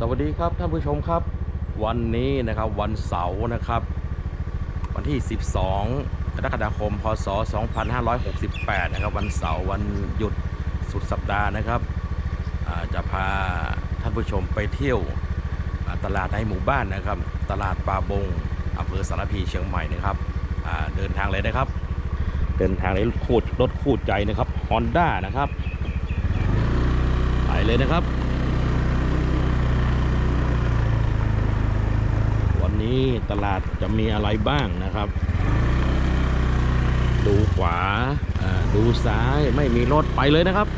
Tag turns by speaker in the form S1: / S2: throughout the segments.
S1: สวัสดีครับท่านผู้ชมครับ วันนี้นะครับวันเสาร์นะครับ วันที่ 12 กรกฎาคม พศ 2568 นะครับ วันเสาร์วันหยุดสุดสัปดาห์นะครับจะพาท่านผู้ชมไปเที่ยวตลาดในหมู่บ้านนะครับ ตลาดป่าบงอำเภอสารพีเชียงใหม่นะครับเดินทางเลยนะครับ เดินทางในรถคู่รถคู่ใจนะครับฮอนด้านะครับไปเลยนะครับ วั นี้ตลาดจะมีอะไรบ้างนะครับ ดูขวาดูซ้ายไม่มีรถไปเลยนะครับ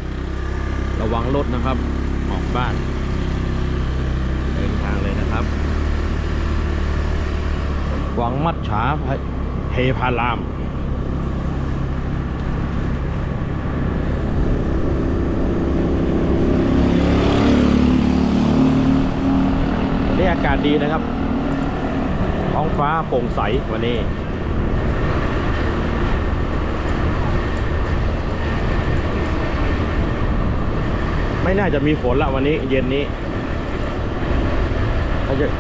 S1: ระวังรถนะครับออกบ้านเดินทางเลยนะครับวังมัดฉาเทพารามวันนี้อากาศดีนะครับ ฟ้าโปร่งใสวันนี้ ไม่น่าจะมีฝนละวันนี้ เย็นนี้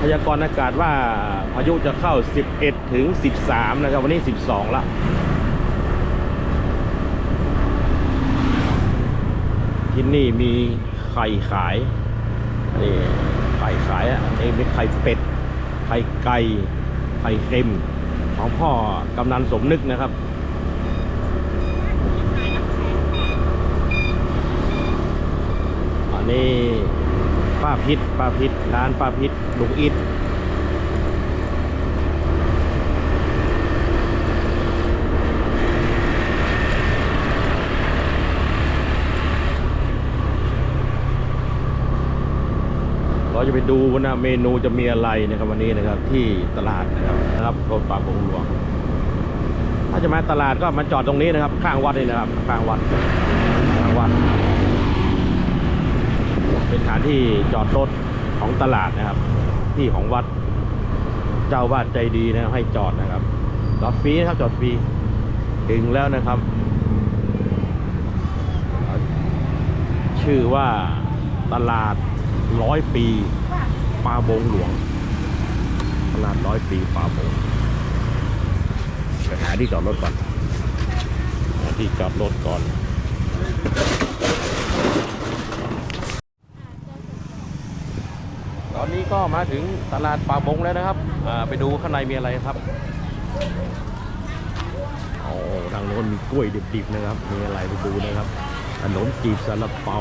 S1: พยากรณ์อากาศว่าพายุจะเข้า 11 ถึง 13 นะครับ วันนี้ 12 ละที่นี่มีไข่ขายนี่ไข่ขายอะนี่มีไข่เป็ด ไข่ไก่ ไข่เค็มของพ่อกำนันสมนึกนะครับ อันนี้ป้าพิษป้าพิษร้านป้าพิษลุงอิด เราจะไปดูว่านะเมนูจะมีอะไรนะครับวันนี้นะครับที่ตลาดนะครับนะครับรถปลาบงหลวงถ้าจะมาตลาดก็มาจอดตรงนี้นะครับ ข้างวัดนี่นะครับ ข้างวัดข้างวัด เป็นสถานที่จอดรถของตลาดนะครับ ที่ของวัด เจ้าวาดใจดีนะให้จอดนะครับจอดฟรีนะครับจอดฟรีถึงแล้วนะครับ ชื่อว่าตลาด ร้อยปีปลาบงหลวง ตลาดร้อยปีปลาบงไปหาที่จอดรถก่อนหาที่จอดรถก่อน ตอนนี้ก็มาถึงตลาดป่าบงแล้วนะครับไปดูข้างในมีอะไรครับโอ้ทางโน้นมีกล้วยดิบๆนะครับ มีอะไรไปดูนะครับขนมจีบซาลาเปา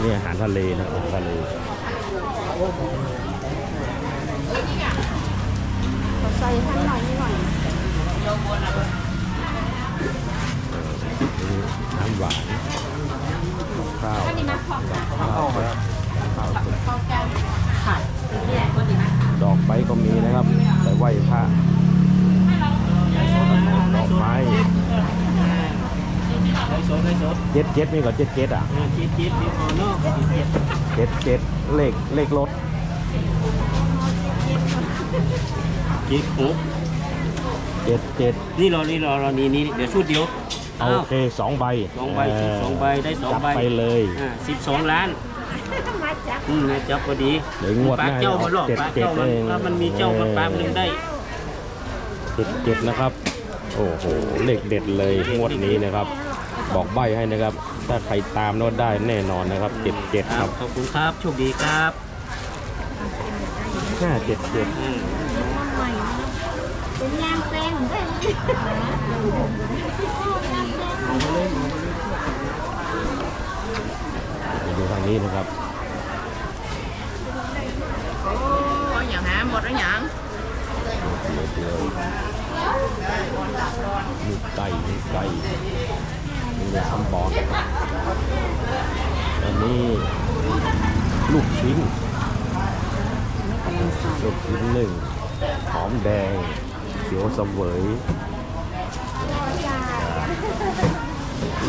S1: นี่อาหารทะเลนะอาหารทะเล
S2: ขอใส่ให้หน่อยนิดหน่อย
S1: นี่น้ำหวานข้าว
S2: อันนี้มาของ
S1: ข้าวครับข้าว
S2: ข้าวแกงผัดเนี่ยคนดีนะ
S1: ดอกไม้ก็มีนะครับไปไหว้พระดอกไม้
S3: ได้สดได้สด
S1: เจ็ดเจ็ดมีก่อนเจ็ดเจ็ดอะ
S3: อ่าจี๊ดจี๊ดมีคอเนอกจี๊ดจี๊ด
S1: เจ็ดเจ็ดเลขเลขรถ
S3: จี๊ดปุ๊บ
S1: เจ็ดเจ็ด
S3: นี่รอนี่รอรอนี่นี่เดี๋ยวชุดเดียว
S1: โอเคสองใบ
S3: สองใบ
S1: เสิ
S3: บสองใบได้สอง
S1: จัด
S3: ใบ
S1: ไปเลย
S3: อ่าสิบสองล้าน
S2: มาจาก
S3: อืมนะจับพอดี
S1: เดี๋ยวงวด
S3: ปลา
S1: หน้า
S3: เจ้ามาหลอก
S1: เจ็ด
S3: ปลา
S1: เจ็ด
S3: เจ้ามัน
S1: เอง
S3: ถ้ามันมีเจ้ามาปลาหนึ่งได้
S1: เจ็ดเจ็ดนะครับ โอ้โหเลขเด็ดเลยงวดนี้นะครับ บอกใบให้นะครับ ถ้าใครตามโน้ตได้แน่นอนนะครับเจ็ดเจ็ดครับ
S3: ขอบคุณครับโชคดีครับ
S1: ห้าเจ็ดเจ็ด
S3: อืม
S2: ใหม่เป็นยางแปลงเหมือนกัน
S1: ไปดูทางนี้นะครับ
S2: โอ้อย่างหาหมดแล้วอย่าง
S1: เดี๋ยวเดี๋ยวมีไก่มีไก่ มีคำบอลอันนี้ลูกชิ้น ลูกชิ้นหนึ่ง หอมแดงเขียวเสวย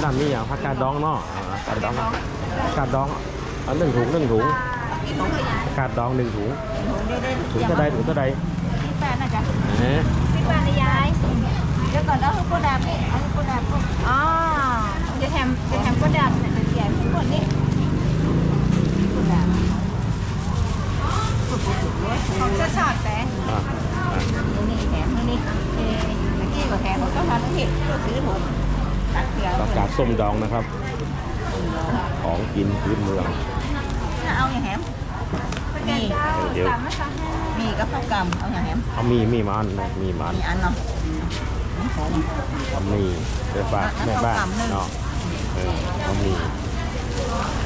S1: นั่นนี่อย่างผักกาดดองเนาะอ่าผักกาดดองผักกาดดองเอาหนึ่งถุงหนึ่งถุงผักกาดดองหนึ่งถุง ถุงเท่าใดถุงเท่าใด
S2: ที่แปดนะจ๊ะ
S1: เอ๊ะ
S2: ที่แปดนะยายเดี๋ยวก่อนแล้วคือโกดาบนี่เอาโกดาบอ๋อ มเป็นแฮมก็ดำเนี่ยเป็นแกงทั้งหนี่ของจะชอดแต่อะอ่นี่แถมนี่เอ๊ะตะกี้ก็แถมเขาก็ทำนี่ก็ซื้อถุงตักเียวอระกกาด
S1: ส้มดองนะครับ ของกินพื้นเมือง
S2: จะเอาอย่างแฮมนี่
S1: เดี๋ยว สา
S2: มมาสามห้ามีกับข้าวกำเอาอย่างแฮม
S1: เอามีมีมันนะมีมัน
S2: มีอันเนาะ
S1: เอามีไปฝากแม่บ้านเนาะ เออเอามี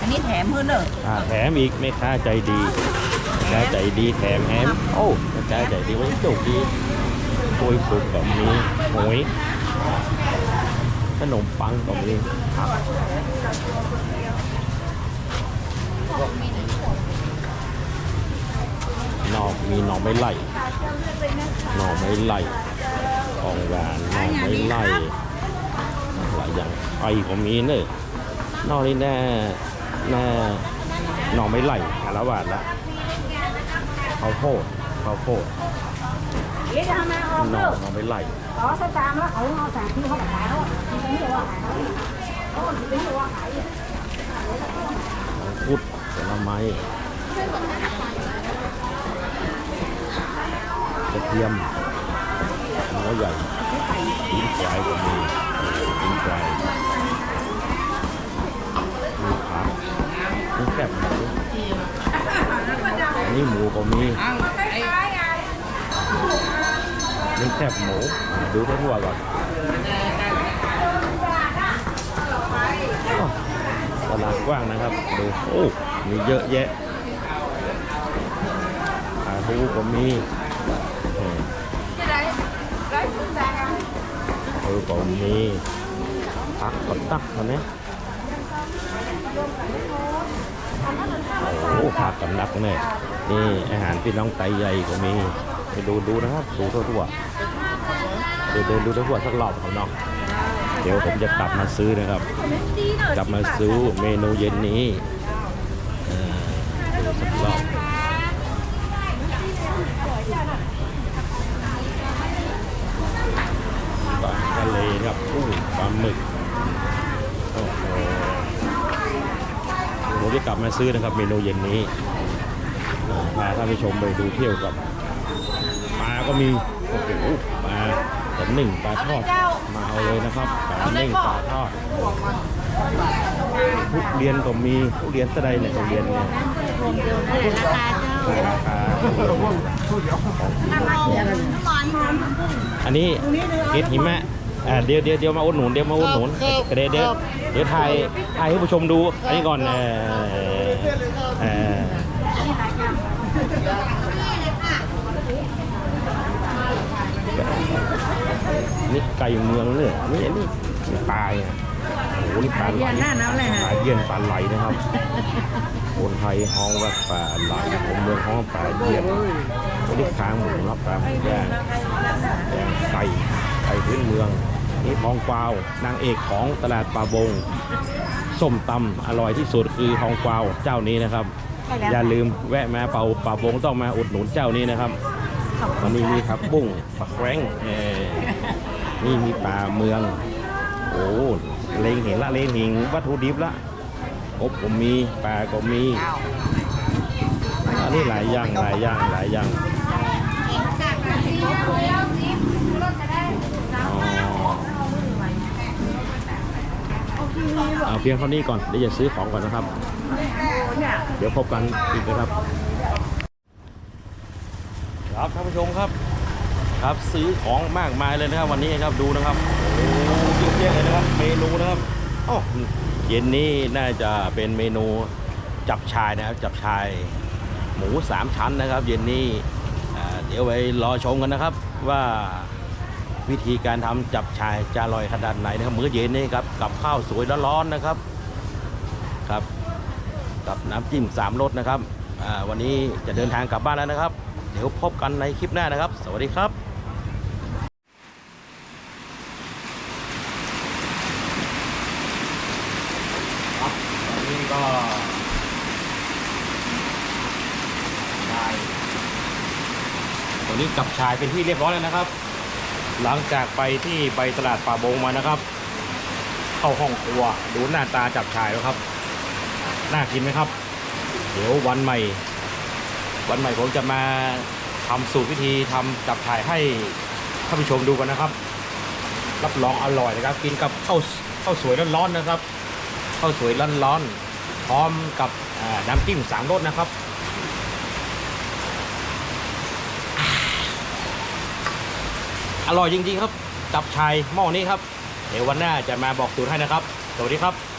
S2: อันนี้แถมเพื่อนเด้อ
S1: อ่าแถมอีกแม่ค้าใจดีแม่ค้าใจดีแถมแถมโอ้แม่ค้าใจดีไว้โชคดีกล้วยสุกก็มีหมูยขนมปังก็มีหนอกมีหนอกไม่ไล่หนอกไม่ไล่ของหวานหนอกไม่ไล่ หลายอย่างไก่ก็มีเนอะนอกนี่แน่แน่หนอกไม่ไล่อาละบาทละข้าวโพดข้าวโพด
S2: เดี๋ยวจะทำมาออก
S1: หน
S2: เด้
S1: อ
S2: อก
S1: หนอกไม่ไล่
S2: ขอสตามแล้วเอาเอาสามที่เขาขายแล้วที่เขาไม่ว่าขายแล้วเขาไม่ว่าขาย
S1: พุดผลไม้กระเทียม หัวใหญ่ลิ้นควายก็มีลิ้นควายมีผักมีแคบหมูอันนี่หมูก็มีนี่แคบหมูดูทั่วๆก่อนตลาดกว้างนะครับ ดู โอ้ มีเยอะแยะปลาทูก็มี เออก็มีผักก็ตักมาเนี่ยโอ้ผักกันนักเนี่ยนี่อาหารพี่น้องไตใหญ่ก็มีไปดูดูนะครับดูทั่วๆดูดูดูทั่วๆสักรอบครับน้องเดี๋ยวผมจะกลับมาซื้อนะครับ กลับมาซื้อเมนูเย็นนี้ออดูสักรอบปลา ทะเลครับกุ้งปลาหมึกโอ้โหผมจะกลับมาซื้อนะครับเมนูเย็นนี้เออพาท่านผู้ชมไปดูเที่ยวกับปลาก็มีโอ้โหปลาแต่หนึ่งปลาทอดมาเอาเลยนะครับปลาหนึ่งปลาทอดทุเรียนก็มีทุเรียนสะใดเนี่ยทุเรียนเนี่ยราคาอันนี้เห็ดหิมะ อ่าเดี๋ยวเดี๋ยวเดี๋ยวมาอุดหนุนเดี๋ยวมาอุดหนุนเดี๋ยวเดี๋ยวเดี๋ยวถ่ายถ่ายให้ผู้ชมดู อันนี้ก่อนเออเออนี่ไก่เมืองเนี่ยนี่นี่นี่ปลาเนี่ยโอ้โหนี่ปลาไหล
S2: หน้าหนาวเลย
S1: ปลาเยี่ยนปลาไหลนะครับคนไทยห้องว่าปลาไหลผมเมืองห้องปลาเยี่ยนวันนี้ค้างหมูเนาะปลาหมูย่างแกงไก่ ไก่พื้นเมืองนี่ทองกวาวนางเอกของตลาดปลาบงส้มตำอร่อยที่สุดคือทองกวาวเจ้านี้นะครับ อย่าลืมแวะมาเป่าปลาบงต้องมาอุดหนุนเจ้านี้นะครับวันนี้มีครับบุ้งปลาแคร้งเอ่อนี่มีปลาเมือง โอ้เลงเห็นละเลงเห็นวัตถุดิบละอบก็มีปลาก็มีอันนี้หลายอย่างหลายอย่างหลายอย่างอ๋อ เอาเพียงเท่านี้ก่อนเดี๋ยวจะซื้อของก่อนนะครับ เดี๋ยวพบกันอีกนะครับครับท่านผู้ชมครับครับซื้อของมากมายเลยนะครับ วันนี้ครับดูนะครับโอ้เยอะแยะเลยนะครับ เมนูนะครับอ๋อเย็นนี้น่าจะเป็นเมนูจับชายนะครับ จับชายหมูสามชั้นนะครับ เย็นนี้เดี๋ยวไว้รอชมกันนะครับว่า วิธีการทำจับชายจะอร่อยขนาดไหนนะครับมื้อเย็นนี้ครับกับข้าวสวยร้อนๆนะครับครับ กับน้ำจิ้มสามรสนะครับวันนี้จะเดินทางกลับบ้านแล้วนะครับ เดี๋ยวพบกันในคลิปหน้านะครับ สวัสดีครับตอนนี้ก็ชายตอนนี้กับชายเป็นที่เรียบร้อยแล้วนะครับ หลังจากไปที่ไปตลาดป่าบงมานะครับ เข้าห้องครัวดูหน้าตาจับชายแล้วครับ น่ากินไหมครับ เดี๋ยววันใหม่ วันใหม่ผมจะมาทำสูตรวิธีทำจับฉ่ายให้ท่านผู้ชมดูกันนะครับ รับรองอร่อยนะครับ กินกับข้าวข้าวสวยร้อนๆนะครับข้าวสวยร้อนๆพร้อมกับน้ำจิ้มสามรสนะครับ อร่อยจริงๆครับ จับชายหม้อนี้ครับ เดี๋ยววันหน้าจะมาบอกสูตรให้นะครับ สวัสดีครับ